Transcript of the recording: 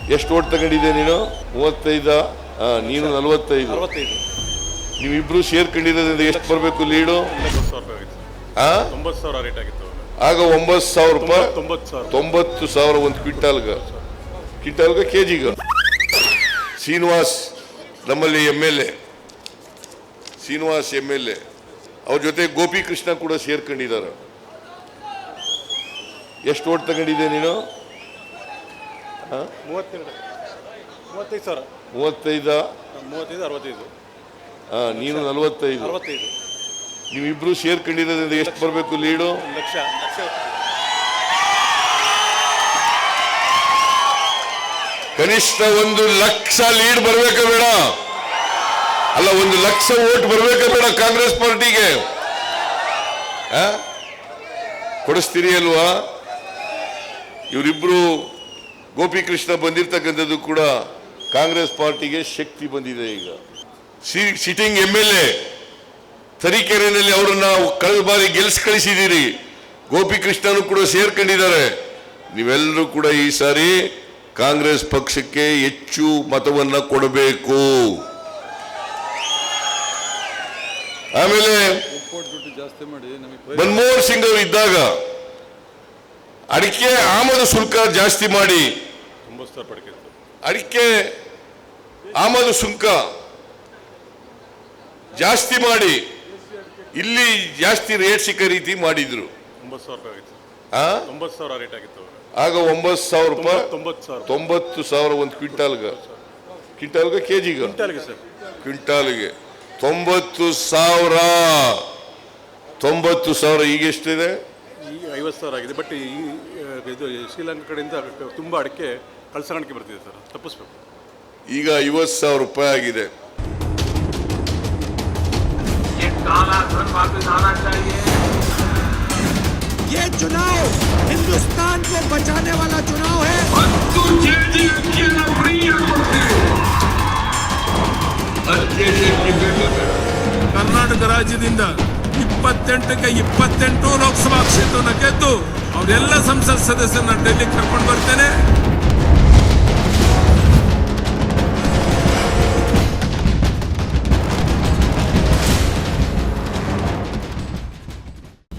ಎಷ್ಟು ಓಟ್ ತಗೊಂಡಿದ್ದೆ ನೀನು? ಮೂವತ್ತೈದ? ನೀನು ನಲವತ್ತೈದು. ನೀವಿಬ್ರು ಸೇರ್ಕೊಂಡಿರೋದ್ರಿಂದ ಎಷ್ಟು ಬರಬೇಕು ಲೀಡು? ಆಗ ಒಂಬತ್ತು ಸಾವಿರ ರೂಪಾಯಿ? ತೊಂಬತ್ತು ಸಾವಿರ. ತೊಂಬತ್ತು ಸಾವಿರ ಒಂದು ಕ್ವಿಂಟಾಲ್ಗ ಕ್ವಿಂಟಾಲ್ಗ ಕೆ ಜಿಗ ಶ್ರೀನಿವಾಸ್ ನಮ್ಮಲ್ಲಿ M L A. Srinivas M L A. ಅವ್ರ ಜೊತೆ ಗೋಪಿಕೃಷ್ಣ ಕೂಡ ಸೇರ್ಕೊಂಡಿದ್ದಾರೆ. ಎಷ್ಟು ಓಟ್ ತಗೊಂಡಿದ್ದೆ ನೀನು? ಮೂವತ್ತೆರಡು. ಮೂವತ್ತೈದು ಸಾವಿರ. ಮೂವತ್ತೈದ? ಮೂವತ್ತೈದು ಅರವತ್ತೈದು. ಆ, ನೀನು ನಲವತ್ತೈದು. ಅರವತ್ತೈದು. ನೀವಿಬ್ರು ಸೇರ್ಕೊಂಡಿರೋದ್ರಿಂದ ಎಷ್ಟು ಬರಬೇಕು ಲೀಡು? ಲಕ್ಷ ಲಕ್ಷ ಕನಿಷ್ಠ ಒಂದು ಲಕ್ಷ ಲೀಡ್ ಬರ್ಬೇಕ ಬೇಡ. ಅಲ್ಲ ಒಂದು ಲಕ್ಷ ಓಟ್ ಬರ್ಬೇಕ ಬೇಡ ಕಾಂಗ್ರೆಸ್ ಪಾರ್ಟಿಗೆ? ಕೊಡಿಸ್ತೀರಿ ಅಲ್ವಾ? ಇವರಿಬ್ರು ಗೋಪಿಕೃಷ್ಣ ಬಂದಿರ್ತಕ್ಕಂಥದ್ದು ಕೂಡ ಕಾಂಗ್ರೆಸ್ ಪಾರ್ಟಿಗೆ ಶಕ್ತಿ ಬಂದಿದೆ ಈಗ. ಸಿಟಿಂಗ್ ಎಂ ಎಲ್ ಎ, ತರೀಕೆರೆಯಲ್ಲಿ ಅವರನ್ನ ಕಳೆದ ಬಾರಿ ಗೆಲ್ಸ್ ಕಳಿಸಿದ್ದೀರಿ. ಗೋಪಿಕೃಷ್ಣನು ಕೂಡ ಸೇರ್ಕೊಂಡಿದ್ದಾರೆ. ನೀವೆಲ್ಲರೂ ಕೂಡ ಈ ಸಾರಿ ಕಾಂಗ್ರೆಸ್ ಪಕ್ಷಕ್ಕೆ ಹೆಚ್ಚು ಮತವನ್ನ ಕೊಡಬೇಕು. ಆಮೇಲೆ ಮನಮೋಹನ್ ಸಿಂಗ್ ಅವರು ಇದ್ದಾಗ ಅಡಿಕೆ ಆಮದು ಶುಲ್ಕ ಜಾಸ್ತಿ ಮಾಡಿ ಅಡಿಕೆ ಆಮದು ಸುಂಕ ಜಾಸ್ತಿ ಮಾಡಿ ಇಲ್ಲಿ ಜಾಸ್ತಿ ರೇಟ್ ಸಿಕ್ಕ ರೀತಿ ಮಾಡಿದ್ರು. ಆಗ ಒಂಬತ್ತು ಸಾವಿರ ರೂಪಾಯಿ ತೊಂಬತ್ತು ಸಾವಿರ ಒಂದು ಕ್ವಿಂಟಾಲ್ಗ. ಕ್ವಿಂಟಾಲ್ಗ ಕೆ ಜಿಗ ಕ್ವಿಂಟಾಲ್ಗೆ. ತೊಂಬತ್ತು ಸಾವಿರ. ತೊಂಬತ್ತು ಸಾವಿರ ಈಗ ಎಷ್ಟಿದೆ? ಐವತ್ತು ಸಾವಿರ ಆಗಿದೆ. ಬಟ್ ಈ ಇದು ಶ್ರೀಲಂಕಾ ಕಡೆಯಿಂದ ತುಂಬ ಅಡಿಕೆ ಕಳ್ಸಾಣಿಕೆ ಬರ್ತಿದೆ ಸರ್ ತಪ್ಪಿಸ್ಬೇಕು ಈಗ ಐವತ್ತು ಸಾವಿರ ರೂಪಾಯಿ ಆಗಿದೆ ये काला धन वापस आना चाहिए ये चुनाव हिंदुस्तान को बचाने वाला चुनाव है तू जल्दी अच्छी नौकरी अच्छे से ಕರ್ನಾಟಕ ರಾಜ್ಯದಿಂದ ಇಪ್ಪತ್ತೆಂಟಕ್ಕೆ ಇಪ್ಪತ್ತೆಂಟು ಲೋಕಸಭಾ ಕ್ಷೇತ್ರವನ್ನು ಗೆದ್ದು ಅವರೆಲ್ಲ ಸಂಸತ್ ಸದಸ್ಯರನ್ನ ಡೆಲ್ಲಿ ಕರ್ಕೊಂಡು ಬರ್ತೇನೆ